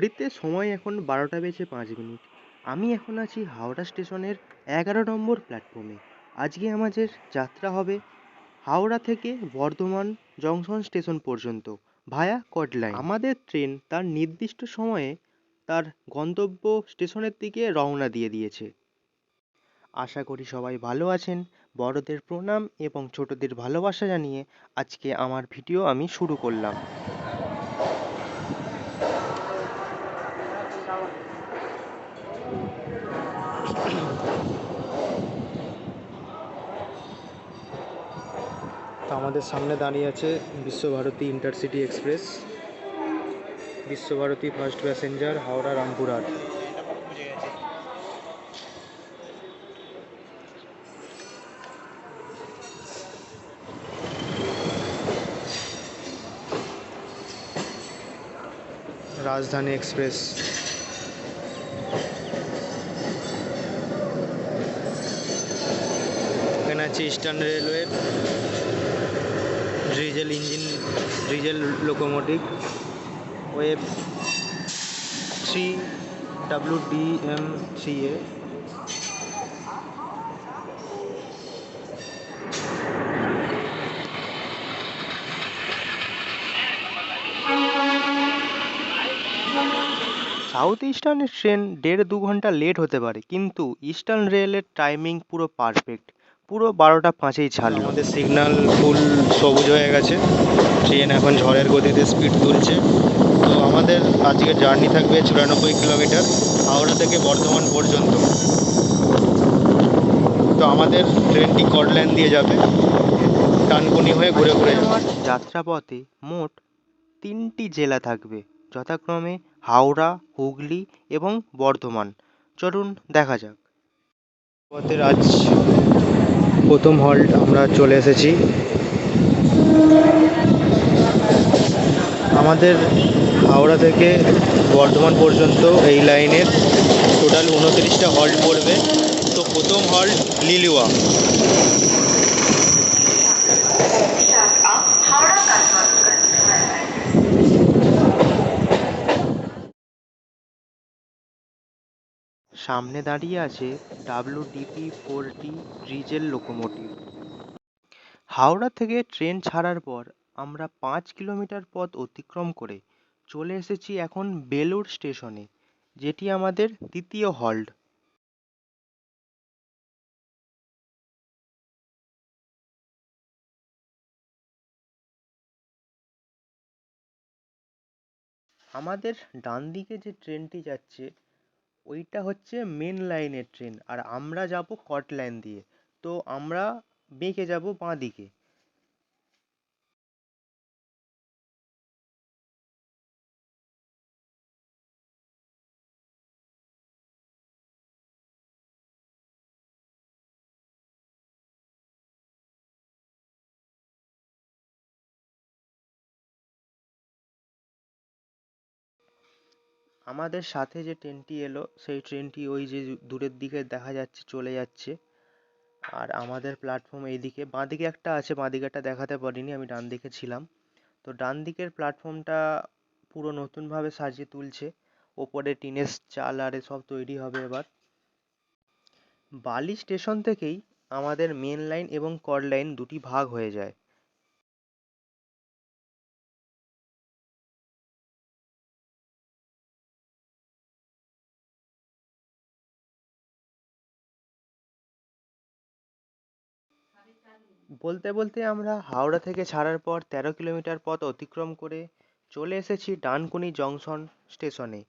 ঘড়িতে সময় এখন বারোটা বেজে পাঁচ মিনিট। আমি এখন আছি হাওড়া স্টেশনের এগারো নম্বর প্ল্যাটফর্মে। আজকে আমাদের যাত্রা হবে হাওড়া থেকে বর্ধমান জংশন স্টেশন পর্যন্ত ভায়া কটলাইন আমাদের ট্রেন তার নির্দিষ্ট সময়ে তার গন্তব্য স্টেশনের দিকে রওনা দিয়ে দিয়েছে। আশা করি সবাই ভালো আছেন। বড়দের প্রণাম এবং ছোটদের ভালোবাসা জানিয়ে আজকে আমার ভিডিও আমি শুরু করলাম। তো আমাদের সামনে দাঁড়িয়ে আছে Visva Bharati intercity express, Visva Bharati first passenger, Howrah Rampurhat. Rajdhani express এখানে আছে eastern railway diesel engine diesel locomotive web three W D M three A south ইস্টার্নের train দেড় দু ঘণ্টা লেট হতে পারে, কিন্তু ইস্টার্ন রেলের টাইমিং পুরো পারফেক্ট পুরো বারোটা পাঁচেই ছাড়লো। আমাদের সিগন্যাল ফুল সবুজ হয়ে গেছে। ট্রেন এখন ঝড়ের গতিতে স্পিড তুলছে। তো আমাদের আজকের জার্নি থাকবে চুরানব্বই কিলোমিটার হাওড়া থেকে বর্ধমান পর্যন্ত। তো আমাদের ট্রেনটি কটল্যান দিয়ে যাবে। টানকুনি হয়ে ঘুরে ঘুরে যাত্রাপথে মোট তিনটি জেলা থাকবে যথাক্রমে হাওড়া হুগলি এবং বর্ধমান। চলুন দেখা যাক। পথের আজ প্রথম হল্ট আমরা চলে এসেছি। আমাদের হাওড়া থেকে বর্ধমান পর্যন্ত এই লাইনের টোটাল উনত্রিশটা হল্ট পড়বে। তো প্রথম হল্ট লিলুয়া। সামনে দাঁড়িয়ে আছে W D P four T diesel locomotive. Howrah থেকে ট্রেন ছাড়ার পর আমরা পাঁচ কিলোমিটার পথ অতিক্রম করে চলে এসেছি এখন বেলুড় স্টেশনে, যেটি আমাদের দ্বিতীয় হল্ট। আমাদের ডান দিকে যে ট্রেনটি যাচ্ছে ওইটা হচ্ছে মেন লাইনের ট্রেন আর আমরা যাব কট লাইন দিয়ে। তো আমরা বেঁকে যাব বাঁ দিকে। আমাদের সাথে যে ট্রেনটি এলো, সেই ট্রেনটি ওই যে দূরের দিকে দেখা যাচ্ছে, চলে যাচ্ছে। আর আমাদের প্ল্যাটফর্ম এইদিকে বাঁ দিকে একটা আছে বাঁ দিকেরটা দেখাতে পারিনি, আমি ডান দিকে ছিলাম। তো ডান দিকের প্ল্যাটফর্মটা পুরো নতুনভাবে সাজিয়ে তুলছে। ওপরে টিনের চাল আর এসব তৈরি হবে এবার। বালি স্টেশন থেকেই আমাদের মেন লাইন এবং কড লাইন দুটি ভাগ হয়ে যায়। বলতে বলতে আমরা হাওড়া থেকে ছাড়ার পর তেরো কিলোমিটার পথ অতিক্রম করে চলে এসেছি ডানকুনি জংশন স্টেশনে।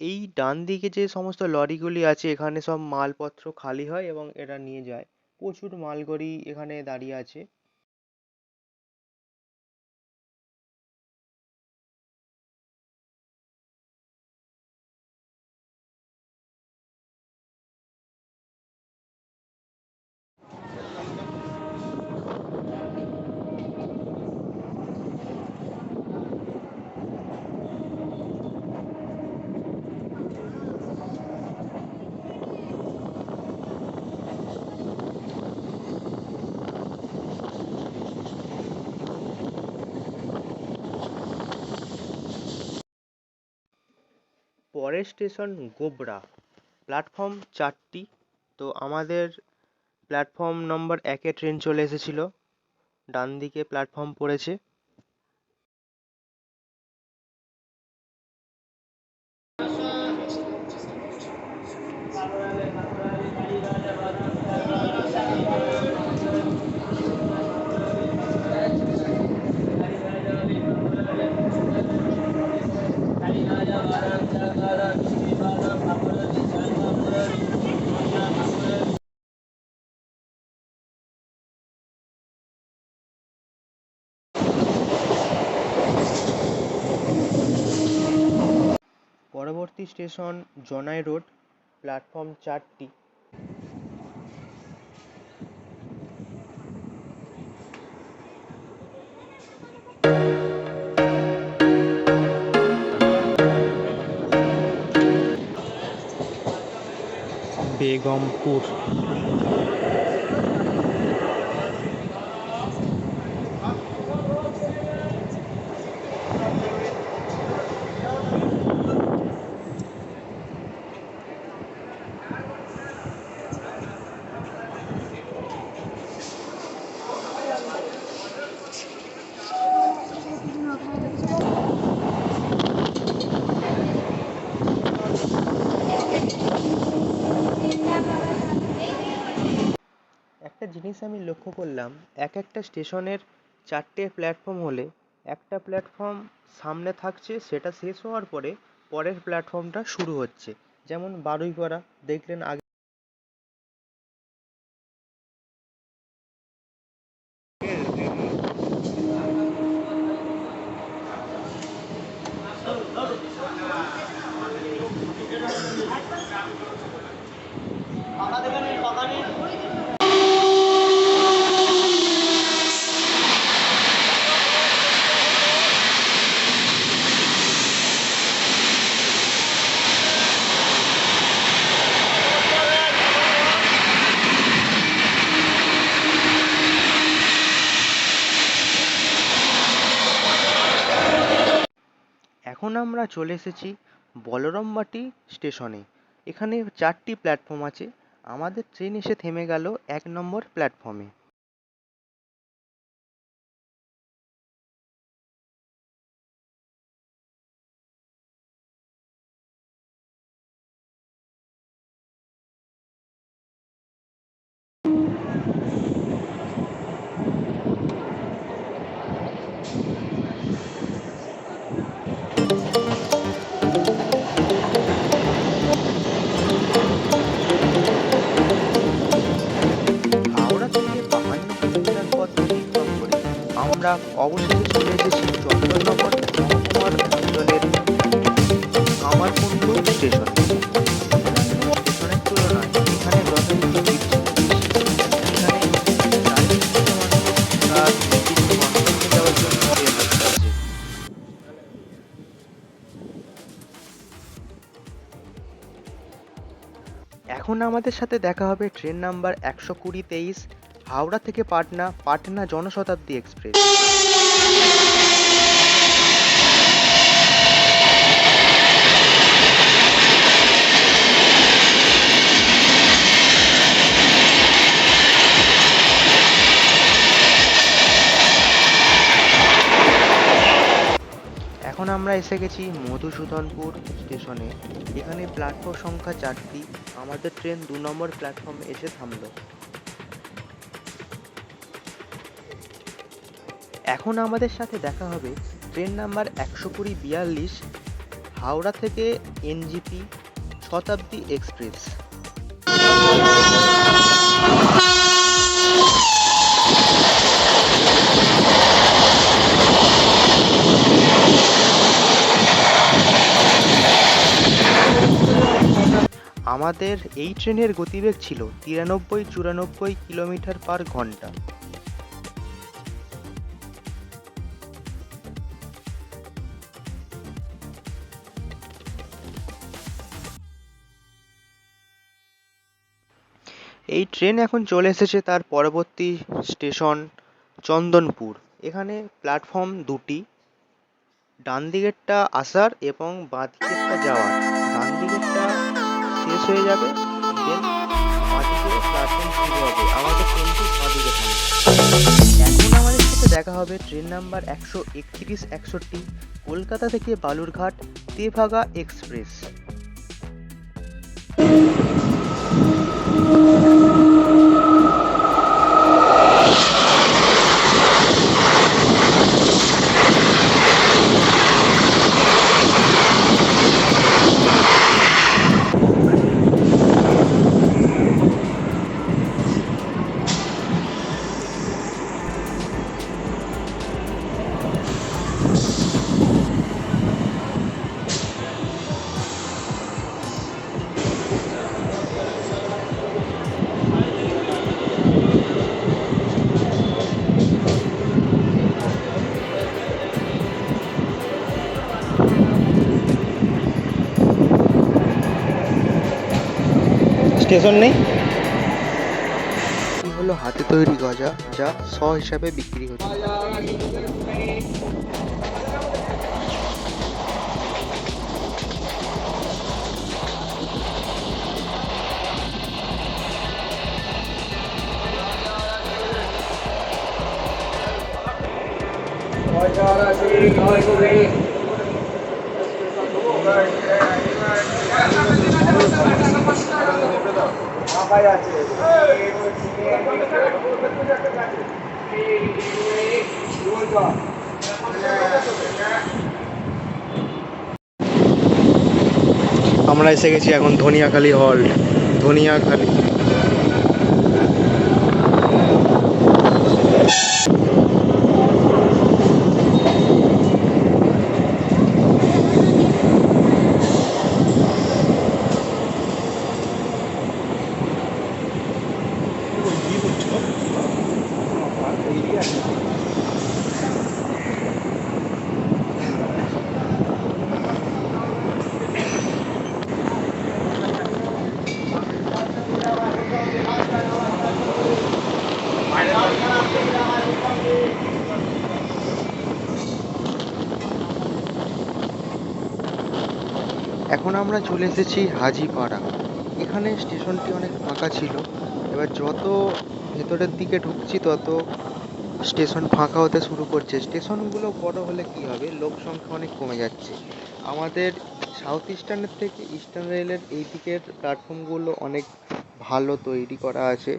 এই ডান দিকে যে সমস্ত লরিগুলি আছে, এখানে সব মালপত্র খালি হয় এবং এরা নিয়ে যায়। প্রচুর মালগাড়ি এখানে দাঁড়িয়ে আছে। পরের স্টেশন, গোবরা। প্ল্যাটফর্ম চারটি। তো আমাদের প্ল্যাটফর্ম নম্বর একে ট্রেন চলে এসেছিল। ডান দিকে প্ল্যাটফর্ম পড়েছে। পরবর্তী স্টেশন জনাই রোড প্ল্যাটফর্ম চারটি। বেগমপুর একটা জিনিস আমি লক্ষ্য করলাম, এক একটা স্টেশনের চারটে প্ল্যাটফর্ম হলে একটা প্ল্যাটফর্ম সামনে থাকছে, সেটা শেষ হওয়ার পরে পরের প্ল্যাটফর্মটা শুরু হচ্ছে। যেমন বারুইপাড়া, দেখলেন আগে এখন আমরা চলে এসেছি বলরামবাটি স্টেশনে। এখানে চারটি প্ল্যাটফর্ম আছে। আমাদের ট্রেন এসে থেমে গেল এক নম্বর প্ল্যাটফর্মে। অবশেষে চলে এসেছি মহকুমার অঞ্চলের স্টেশনে জন্য ট্রেন আসছে এখন আমাদের সাথে দেখা হবে ট্রেন নাম্বার একশো কুড়ি তেইশ, হাওড়া থেকে পাটনা পাটনা জনশতাব্দী এক্সপ্রেস এখন আমরা এসে গেছি মধুসূদনপুর স্টেশনে। এখানে প্ল্যাটফর্ম সংখ্যা চারটি। আমাদের ট্রেন দু নম্বর প্ল্যাটফর্মে এসে থামল। এখন আমাদের সাথে দেখা হবে ট্রেন নাম্বার একশো কুড়ি বিয়াল্লিশ, হাওড়া থেকে এনজিপি শতাব্দী এক্সপ্রেস। আমাদের এই ট্রেনের গতিবেগ ছিল তিরানব্বই চুরানব্বই কিলোমিটার পার ঘণ্টা। এই ট্রেন এখন চলে এসেছে তার পরবর্তী স্টেশন চন্দনপুর। এখানে প্ল্যাটফর্ম দুটি ডান দিকেরটা আসার এবং বাঁ দিকেরটা যাওয়ার। ডান হয়ে যাবে। এখন আমাদের সাথে দেখা হবে ট্রেন নাম্বার একশো একত্রিশ, একষট্টি, কলকাতা থেকে বালুরঘাট, তেভাগা এক্সপ্রেস স্টেশন নেই। হলো হাতে তৈরি গজা যা শ হিসাবে বিক্রি হচ্ছে। আমরা এসে গেছি এখন ধনিয়াখালী হল ধনিয়াখালী। এখন আমরা চলে এসেছি হাজিপাড়া। এখানে স্টেশনটি অনেক ফাঁকা ছিল। এবার যত ভেতরের দিকে ঢুকছি, তত স্টেশন ফাঁকা হতে শুরু করছে। স্টেশনগুলো বড় হলে কি হবে? লোক সংখ্যা অনেক কমে যাচ্ছে। আমাদের সাউথ ইস্টার্নের থেকে ইস্টার্ন রেলের এই দিকের প্ল্যাটফর্মগুলো অনেক ভালো তৈরি করা আছে।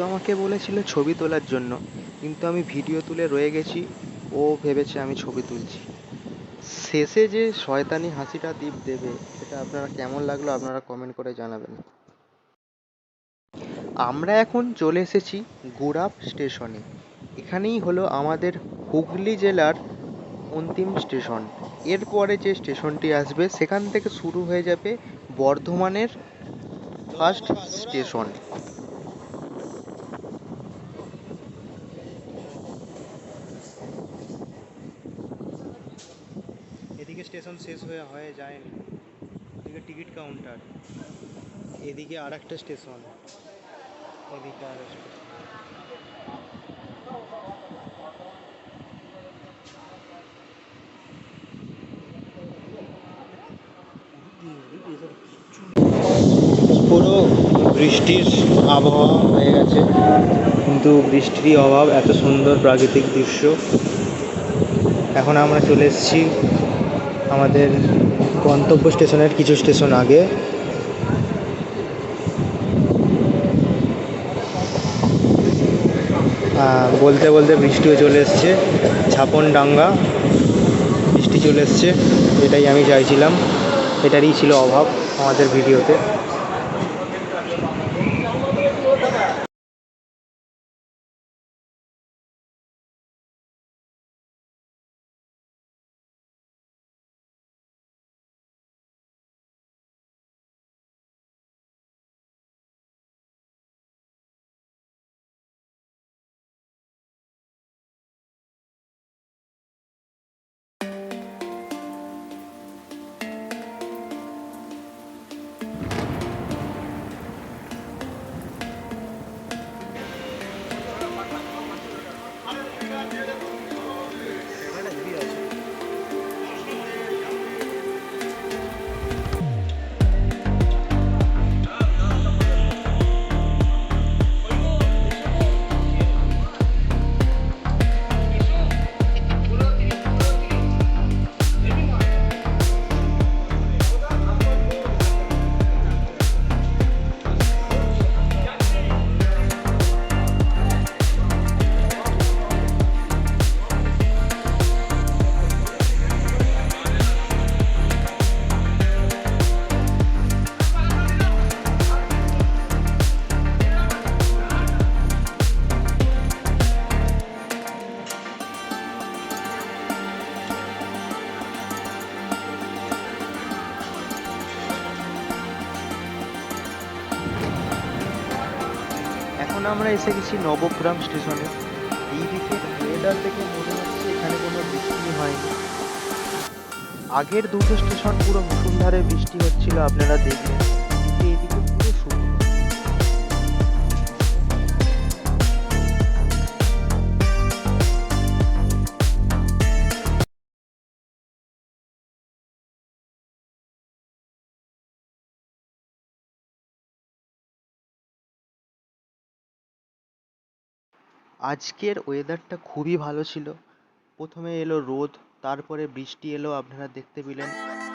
দীপ আমাকে বলেছিল ছবি তোলার জন্য, কিন্তু আমি ভিডিও তুলে রয়ে গেছি, ও ভেবেছে আমি ছবি তুলছি। শেষে যে শয়তানি হাসিটা দীপ দেবে, সেটা আপনারা কেমন লাগল আপনারা কমেন্ট করে জানাবেন। আমরা এখন চলে এসেছি গুড়াপ স্টেশনে। এখানেই হলো আমাদের হুগলি জেলার অন্তিম স্টেশন। এরপরে যে স্টেশনটি আসবে, সেখান থেকে শুরু হয়ে যাবে বর্ধমানের ফার্স্ট স্টেশন এদিকে স্টেশন হয়ে যায়নি এদিকে টিকিট কাউন্টার, এদিকে আর একটা স্টেশন, এদিকে আর একটা পুরো বৃষ্টির আবহাওয়া হয়ে গেছে। কিন্তু বৃষ্টির অভাব, এত সুন্দর প্রাকৃতিক দৃশ্য। এখন আমরা চলে এসেছি আমাদের গন্তব্য স্টেশনের কিছু স্টেশন আগে। বলতে বলতে বৃষ্টিও চলে এসছে। ছাপন ডাঙ্গা বৃষ্টি চলে এসছে। এটাই আমি চাইছিলাম। এটারই ছিল অভাব আমাদের ভিডিওতে। এসে গেছি নবগ্রাম স্টেশনে। এই দিকে ওয়েদার দেখে মনে হচ্ছে এখানে কোনো বৃষ্টি হয়নি। আগের দুটো স্টেশন পুরো মুসুলধারে বৃষ্টি হচ্ছিল, আপনারা দেখলেন। আজকের ওয়েদারটা খুবই ভালো ছিল। প্রথমে এলো রোদ, তারপরে বৃষ্টি এলো, আপনারা দেখতে পেলেন।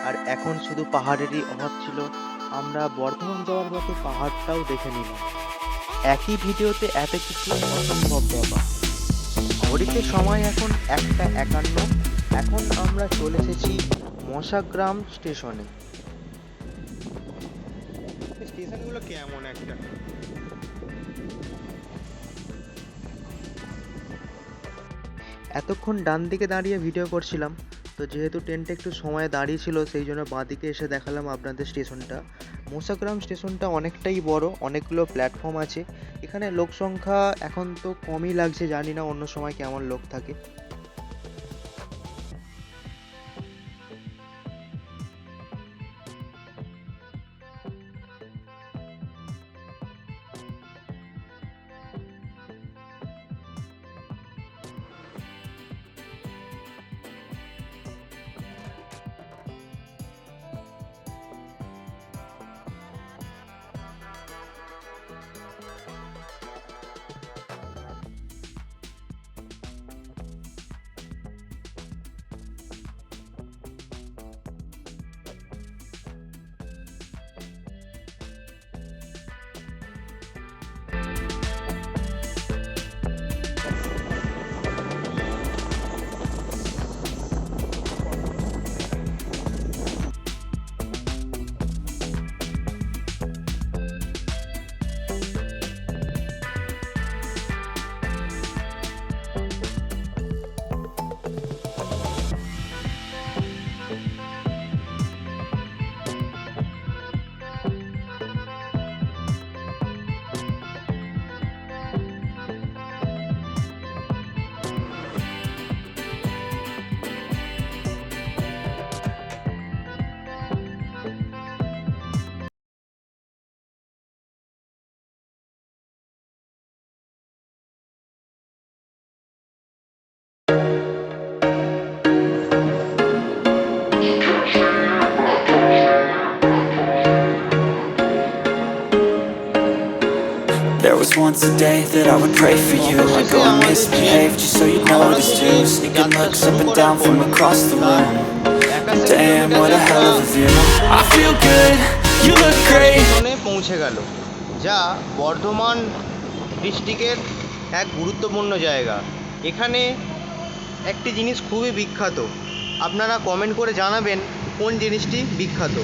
আর এখন শুধু পাহাড়েরই অভাব ছিল। আমরা বর্ধমান যাওয়ার পথে পাহাড়টাও দেখে নিলাম। একই ভিডিওতে এত কিছু অসম্ভব ব্যাপার। ঘড়িতে সময় এখন একটা একান্ন। এখন আমরা চলে এসেছি মশাগ্রাম স্টেশনে। স্টেশনগুলো কেমন একটা? এতক্ষণ ডান দিকে দাঁড়িয়ে ভিডিও করছিলাম। তো যেহেতু ট্রেনটা একটু সময় দাঁড়িয়ে ছিল সেই জন্য বাঁদিকে এসে দেখালাম আপনাদের স্টেশনটা। মোসাগ্রাম স্টেশনটা অনেকটাই বড়, অনেকগুলো প্ল্যাটফর্ম আছে। এখানে লোক সংখ্যা এখন তো কমই লাগছে, জানি না অন্য সময় কেমন লোক থাকে। Once a day that I would pray for you I'd go and misbehave just so you'd notice too Sneaking looks up and down from across the room Damn, what a hell of a view I feel good, you look great যা বর্ধমান ডিস্ট্রিক্টের এক গুরুত্বপূর্ণ জায়গা এখানে একটি জিনিস খুবই বিখ্যাত আপনারা কমেন্ট করে জানাবেন কোন জিনিসটি বিখ্যাত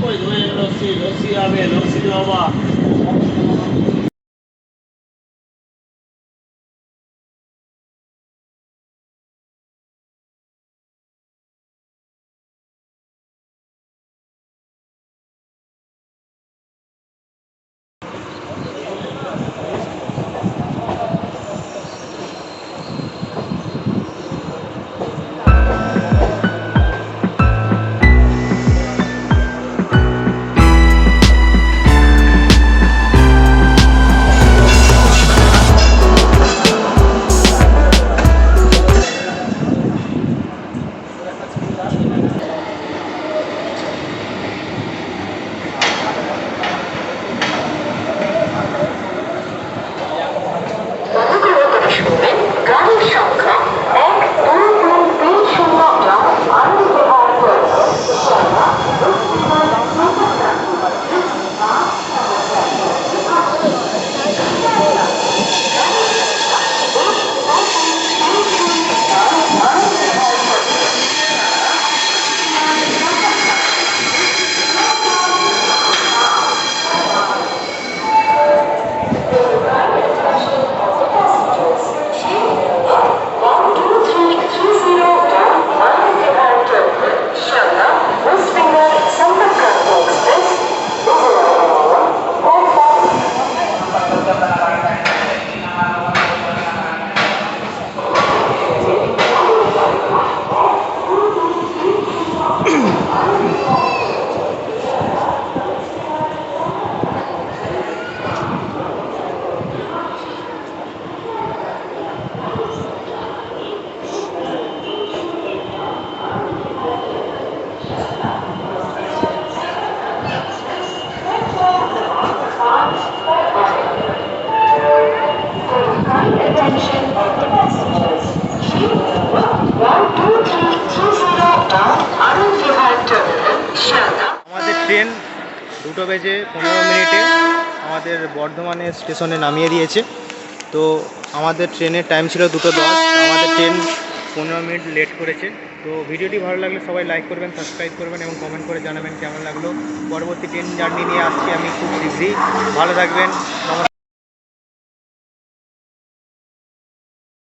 Oye, oye, lo sí, lo a ver, lo sí, va. স্টেশনে নামিয়ে দিয়েছে। তো আমাদের ট্রেনের টাইম ছিল দুটো দশ। আমাদের ট্রেন পনেরো মিনিট লেট করেছে। তো ভিডিওটি ভালো লাগলে সবাই লাইক করবেন সাবস্ক্রাইব করবেন এবং কমেন্ট করে জানাবেন কেমন লাগল। পরবর্তী ট্রেন জার্নি নিয়ে আসছি আমি খুব শীঘ্রই। ভালো থাকবেন। নমস্কার।